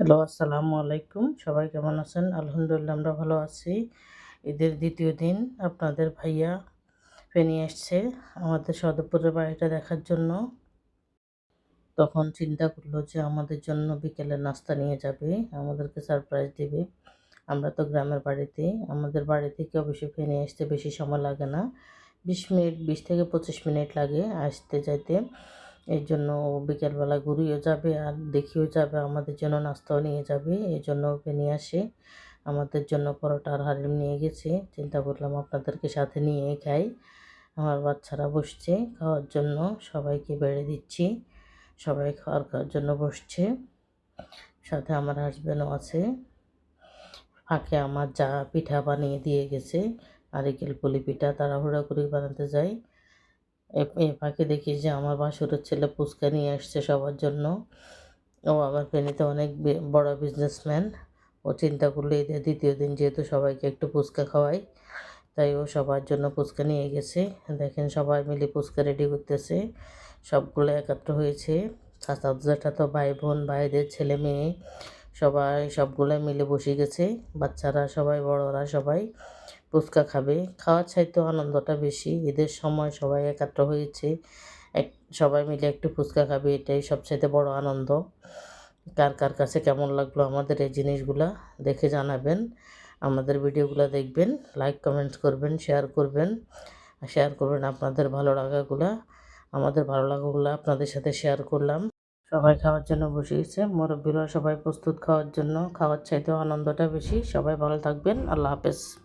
Hello, আসসালামু আলাইকুম। সবাই কেমন আছেন? আলহামদুলিল্লাহ, আমরা ভালো আছি। ঈদের দ্বিতীয় দিন আপনাদের ভাইয়া ফেনি আসছে আমাদের সদরপুরের বাড়িটা দেখার জন্য। তখন চিন্তা করল যে আমাদের জন্য বিকেলে নাস্তা নিয়ে যাবে, আমাদেরকে সারপ্রাইজ দেবে। আমরা তো গ্রামের বাড়িতে, আমাদের বাড়ি থেকে অবশ্যই ফেনি আসতে বেশি সময় লাগে না। বিশ মিনিট, বিশ থেকে পঁচিশ মিনিট লাগে আসতে যাইতে। এই জন্য ও বিকেলবেলা ঘুরিয়েও যাবে আর দেখিয়েও যাবে, আমাদের জন্য নাস্তাও নিয়ে যাবে এই জন্য ওকে নিয়ে আসে। আমাদের জন্য পরোটা আর হালিম নিয়ে গেছে। চিন্তা করলাম আপনাদেরকে সাথে নিয়ে খাই। আমার বাচ্চারা বসছে খাওয়ার জন্য, সবাইকে বেড়ে দিচ্ছি। সবাই খাওয়ার খাওয়ার জন্য বসছে। সাথে আমার হাজব্যান্ডও আছে। ফাঁকে আমার যা পিঠা বানিয়ে দিয়ে গেছে। আরিকেল পুলি পিঠা তাড়াহুড়া করে বানাতে যায় এ ফাঁকে দেখি যে আমার বাসুরের ছেলে ফুচকা নিয়ে আসছে সবার জন্য। ও আমার ফেনীতে অনেক বড় বিজনেসম্যান ও চিন্তা করল ঈদের দ্বিতীয় দিন যেহেতু সবাইকে একটু ফুচকা খাওয়াই, তাই ও সবার জন্য ফুচকা নিয়ে গেছে। দেখেন সবাই মিলে ফুচকা রেডি করতেছে। সবগুলো একাত্র হয়েছে। জেঠা তো ভাই বোন, ভাইদের ছেলে মেয়ে, সবাই সবগুলো মিলে বসে গেছে। বাচ্চারা সবাই, বড়রা সবাই ফুচকা খাবে। খাওয়ার চাইতে আনন্দটা বেশি। ঈদের সময় সবাই একাত্র হয়েছে। এক, সবাই মিলে একটু ফুচকা খাবে, এটাই সবচাইতে বড় আনন্দ। কার কার কাছে কেমন লাগল আমাদের এই জিনিসগুলা দেখে জানাবেন। আমাদের ভিডিওগুলো দেখবেন লাইক কমেন্টস করবেন শেয়ার করবেন। শেয়ার করবেন আপনাদের ভালো লাগাগুলা। আমাদের ভালো লাগাগুলো আপনাদের সাথে শেয়ার করলাম। সবাই খাওয়ার জন্য বসিয়েছে। মুরব্বীরা সবাই প্রস্তুত খাওয়ার জন্য। খাওয়ার চাইতেও আনন্দটা বেশি। সবাই ভালো থাকবেন। আল্লাহ হাফেজ।